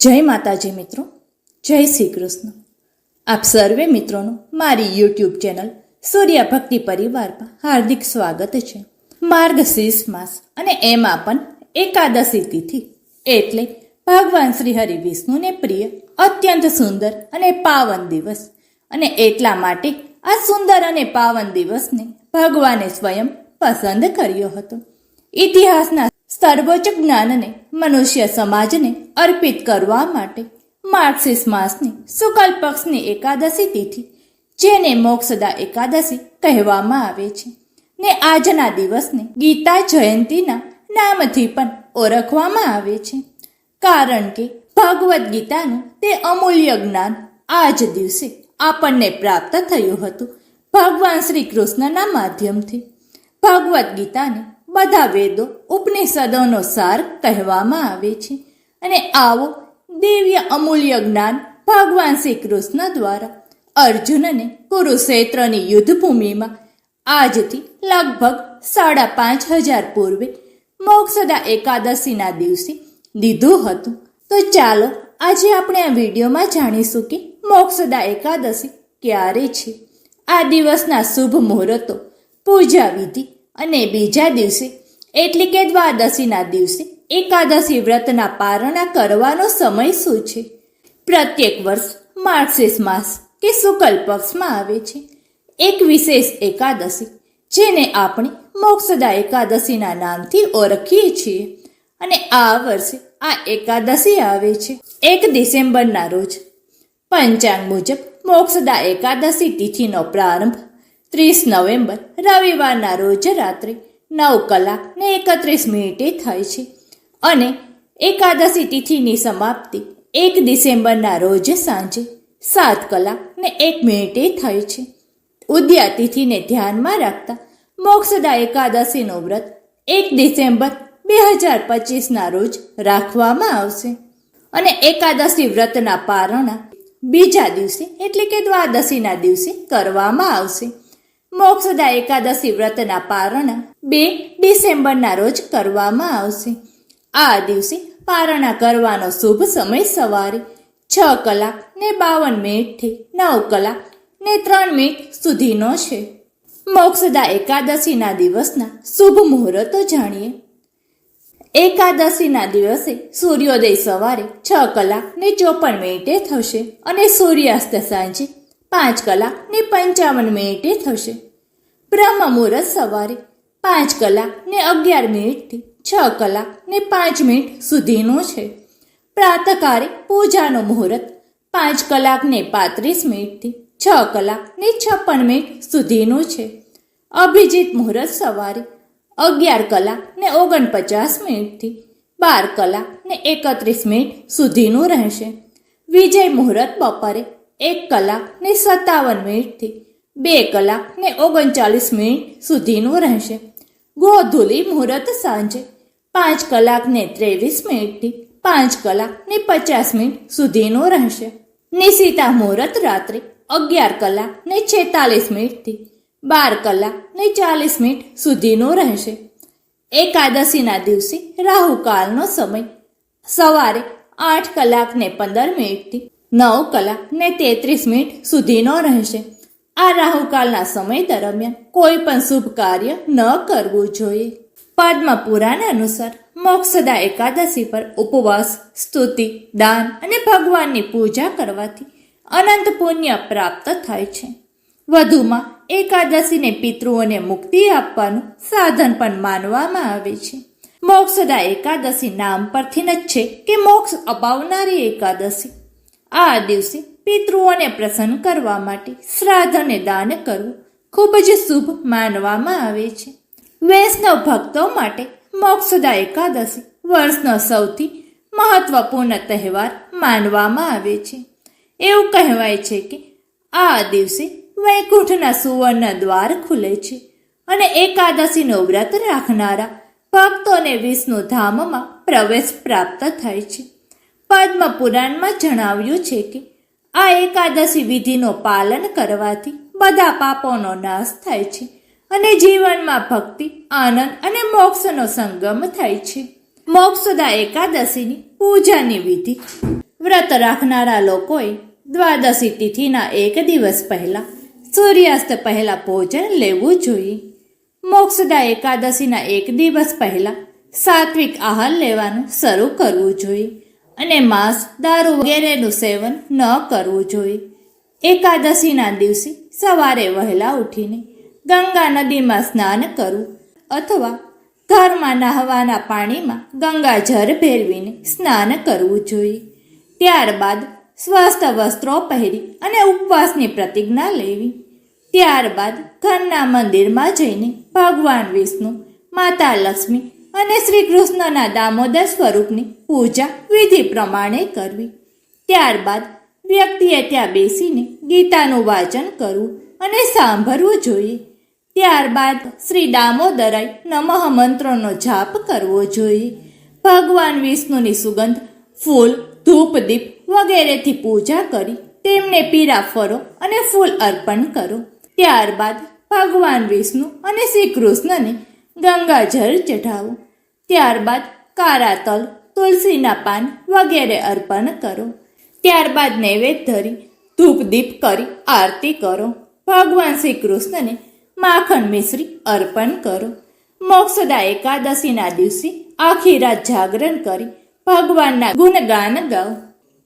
જય માતાજી મિત્રો, જય શ્રી કૃષ્ણ. આપ સર્વે મિત્રોનું મારી યુટ્યુબ ચેનલ સૂર્ય ભક્તિ પરિવારમાં હાર્દિક સ્વાગત છે. માર્ગશીર્ષ માસ અને એમાં પણ એકાદશી તિથિ એટલે ભગવાન શ્રી હરિ વિષ્ણુને પ્રિય, અત્યંત સુંદર અને પાવન દિવસ. અને એટલા માટે આ સુંદર અને પાવન દિવસને ભગવાને સ્વયં પસંદ કર્યો હતો. ઇતિહાસના સર્વોચ્ચ જ્ઞાનને મનુષ્ય સમાજને અર્પિત કરવા માટે માર્ક્સિસ માસની શુકલ પક્ષની એકાદશી તિથિ, જેને મોક્ષદા એકાદશી કહેવામાં આવે છે, ને આજના દિવસને ગીતા જયંતીના નામથી પણ ઓળખવામાં આવે છે. કારણ કે ભગવદ્ ગીતાનું તે અમૂલ્ય જ્ઞાન આ જ દિવસે આપણને પ્રાપ્ત થયું હતું. ભગવાન શ્રી કૃષ્ણના માધ્યમથી. ભગવદ્ ગીતાને બધા વેદો ઉપનિષદોનો સાર કહેવામાં આવે છે. અને આવો દિવ્ય અમૂલ્ય જ્ઞાન ભગવાન શ્રી કૃષ્ણ દ્વારા અર્જુનને કુરુક્ષેત્રની યુદ્ધભૂમિમાં આજથી લગભગ સાડા પાંચ હજાર પૂર્વે મોક્ષદા એકાદશીના દિવસે દીધું હતું. તો ચાલો આજે આપણે આ વિડીયોમાં જાણીશું કે મોક્ષદા એકાદશી ક્યારે છે. આ દિવસના શુભ મુહૂર્તો, પૂજા વિધિ અને બીજા દિવસે, એટલે કે દ્વાદશીના દિવસે, એકાદશી વ્રતના પારણા કરવાનો સમય શું છે? પ્રત્યેક વર્ષ માર્ગશીર્ષ માસ કે શુકલ પક્ષમાં આવે છે. એક વિશેષ એકાદશી, જેને આપણે મોક્ષદા એકાદશીના નામથી ઓળખીએ છીએ. અને આ વર્ષે આ એકાદશી આવે છે. એક ડિસેમ્બરના રોજ. પંચાંગ મુજબ મોક્ષદા એકાદશી તિથિનો પ્રારંભ ત્રીસ નવેમ્બર, રવિવારના રોજ રાત્રે નવ કલાક ને એકત્રીસ મિનિટે થાય છે અને એકાદશી તિથિની સમાપ્તિ એક ડિસેમ્બરના રોજ સાંજે સાત કલાક ને એક મિનિટે થાય છે. ઉદ્યા તિથિને ધ્યાનમાં રાખતા મોક્ષદા એકાદશીનું વ્રત એક ડિસેમ્બર બે હજાર પચીસના રોજ રાખવામાં આવશે અને એકાદશી વ્રતના પારણા બીજા દિવસે એટલે કે દ્વાદશીના દિવસે કરવામાં આવશે. મોક્ષદા એકાદશી વ્રતના પારણા બે ડિસેમ્બરના રોજ કરવામાં આવશે. આ દિવસે પારણા કરવાનો શુભ સમય સવારે છ કલાક ને બાવન મિનિટથી નવ કલાક ને ત્રણ મિનિટ સુધીનો છે. મોક્ષદા એકાદશીના દિવસના શુભ મુહૂર્તો જાણીએ. એકાદશીના દિવસે સૂર્યોદય સવારે છ કલાક ને ચોપન મિનિટે થશે અને સૂર્યાસ્ત સાંજે પાંચ કલાક ને પંચાવન મિનિટે થશે. બ્રહ્મ મુહૂર્ત સવારે પાંચ કલાક ને અગિયાર મિનિટથી છ કલાક ને પાંચ મિનિટ સુધીનું છે. પ્રાતકારે પૂજાનો મુહૂર્ત પાંચ કલાક ને પાંત્રીસ મિનિટથી છ કલાક ને છપ્પન મિનિટ સુધીનું છે. અભિજીત મુહૂર્ત સવારે અગિયાર કલાક ને ઓગણપચાસ મિનિટથી બાર કલાક ને એકત્રીસ મિનિટ સુધીનું રહેશે. વિજય મુહૂર્ત બપોરે એક કલાક ને સત્તાવન મિનિટથી બે કલાક ને ઓગણચાલીસ મિનિટ સુધીનું રહેશે. ગોધુલી મુહૂર્ત સાંજે પાંચ કલાક ને ત્રેવીસ મિનિટથી પાંચ કલાક ને પચાસ મિનિટ સુધીનું રહેશે. નિશિતા મુહૂર્ત રાત્રે અગિયાર કલાક ને છેતાલીસ મિનિટથી બાર કલાક ને ચાલીસ મિનિટ સુધીનું રહેશે. એકાદશીના દિવસે રાહુકાળનો સમય સવારે આઠ કલાક ને પંદર મિનિટથી નવ કલાક ને તેત્રીસ મિનિટ સુધીનો રહેશે. આ રાહુકાળના સમય દરમિયાન કોઈ પણ શુભ કાર્ય ન કરવું જોઈએ. પદ્મ પુરાણ અનુસાર મોક્ષદા એકાદશી પર ઉપવાસ, સ્તુતિ, દાન અને ભગવાનની પૂજા કરવાથી અનંત પુણ્ય પ્રાપ્ત થાય છે. વધુમાં એકાદશીને પિતૃઓને મુક્તિ આપવાનું સાધન પણ માનવામાં આવે છે. મોક્ષદા એકાદશી નામ પરથી જ છે કે મોક્ષ અપાવનારી એકાદશી. આ દિવસે પિતૃઓને પ્રસન્ન કરવા માટે શ્રાદ્ધ અને દાન કરવું ખૂબ જ શુભ માનવામાં આવે છે. વૈષ્ણવ ભક્તો માટે મોક્ષદા એકાદશી વર્ષનો સૌથી મહત્વપૂર્ણ તહેવાર માનવામાં આવે છે. એવું કહેવાય છે કે આ દિવસે વૈકુંઠના સુવર્ણ દ્વાર ખુલે છે અને એકાદશીનું વ્રત રાખનારા ભક્તોને વિષ્ણુ ધામમાં પ્રવેશ પ્રાપ્ત થાય છે. પદ્મ પુરાણમાં જણાવ્યું છે કે આ એકાદશી વિધિનો પાલન કરવાથી બધા પાપોનો નાશ થાય છે અને જીવનમાં ભક્તિ, આનંદ અને મોક્ષનો સંગમ થાય છે. મોક્ષદા એકાદશીની પૂજાની વિધિ. વ્રત રાખનારા લોકોએ દ્વાદશી તિથિના એક દિવસ પહેલા સૂર્યાસ્ત પહેલા ભોજન લેવું જોઈએ. મોક્ષદા એકાદશીના એક દિવસ પહેલા સાત્વિક આહાર લેવાનું શરૂ કરવું જોઈએ. અને માંસ, દારૂ વગેરેનું સેવન ન કરવું જોઈએ. એકાદશીના દિવસે સવારે વહેલા ઉઠીને ગંગા નદીમાં સ્નાન કરવું અથવા ઘરમાં નહાવાના પાણીમાં ગંગાજળ ભેરવીને સ્નાન કરવું જોઈએ. ત્યારબાદ સ્વસ્થ વસ્ત્રો પહેરી અને ઉપવાસની પ્રતિજ્ઞા લેવી. ત્યારબાદ ઘરના મંદિરમાં જઈને ભગવાન વિષ્ણુ, માતા લક્ષ્મી અને શ્રી કૃષ્ણના દામોદર સ્વરૂપની પૂજા વિધિ પ્રમાણે કરવી. ત્યારબાદ વ્યક્તિએ ત્યાં બેસીને ગીતાનું વાચન કરવું અને સાંભળવું જોઈએ. ત્યારબાદ શ્રી દામોદરાય નમઃ મંત્રનો જાપ કરવો જોઈએ. ભગવાન વિષ્ણુની સુગંધ, ફૂલ, ધૂપ, દીપ વગેરેથી પૂજા કરી તેમને પીરા ફરો અને ફૂલ અર્પણ કરો. ત્યારબાદ ભગવાન વિષ્ણુ અને શ્રી કૃષ્ણને ગંગાજળ ચઢાવો. ત્યારબાદ કારા તલ તુલસીના પાન વગેરે અર્પણ કરો. ત્યારબાદ નૈવેદ્ય ધરી ધૂપ દીપ કરી, આરતી કરો. ભગવાન શ્રી કૃષ્ણને માખણ મિશ્રી અર્પણ કરો. મોક્ષદા એકાદશીના દિવસે આખી રાત જાગરણ કરી ભગવાનના ગુણગાન ગાઓ.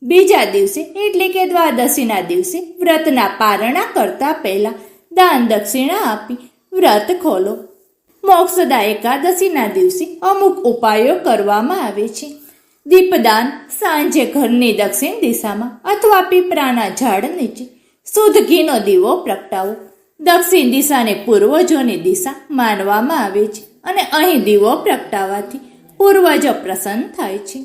બીજા દિવસે એટલે કે દ્વાદશીના દિવસે વ્રતના પારણા કરતા પહેલા દાન દક્ષિણા આપી વ્રત ખોલો. મોક્ષદા એકાદશીના દિવસે અમુક ઉપાયો કરવામાં આવે છે. દીપદાન સાંજે ઘરની દક્ષિણ દિશામાં અથવા પીપળાના ઝાડ નીચે શુદ્ધ ઘીનો દીવો પ્રગટાવો. દક્ષિણ દિશાને પૂર્વજોની દિશા માનવામાં આવે છે અને અહીં દીવો પ્રગટાવવાથી પૂર્વજો પ્રસન્ન થાય છે.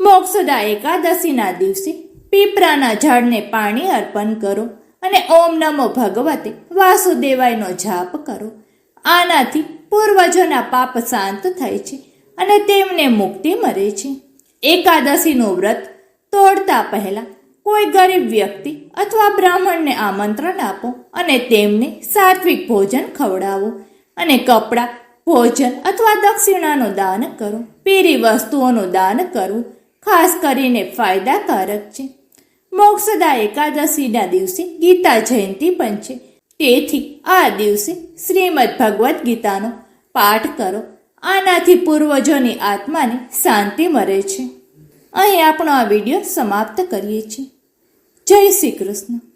મોક્ષદા એકાદશીના દિવસે પીપળાના ઝાડને પાણી અર્પણ કરો અને ઓમ નમો ભગવતે વાસુદેવાયનો જાપ કરો. આનાથી પૂર્વજોના પાપ શાંત થાય છે અને તેમને મુક્તિ મળે છે. એકાદશીનું વ્રત તોડતા પહેલા કોઈ ગરીબ વ્યક્તિ અથવા બ્રાહ્મણને આમંત્રણ આપો અને તેમને સાત્વિક ભોજન ખવડાવો અને કપડાં, ભોજન અથવા દક્ષિણાનું દાન કરો. પીરી વસ્તુઓનું દાન કરવું ખાસ કરીને ફાયદાકારક છે. મોક્ષદા એકાદશીના દિવસે ગીતા જયંતિ પણ છે. તેથી આ દિવસે શ્રીમદ ભગવદ્ ગીતાનો પાઠ કરો. આનાથી પૂર્વજોની આત્માને શાંતિ મળે છે. અહીં આપણો આ વીડિયો સમાપ્ત કરીએ છીએ. જય શ્રી કૃષ્ણ.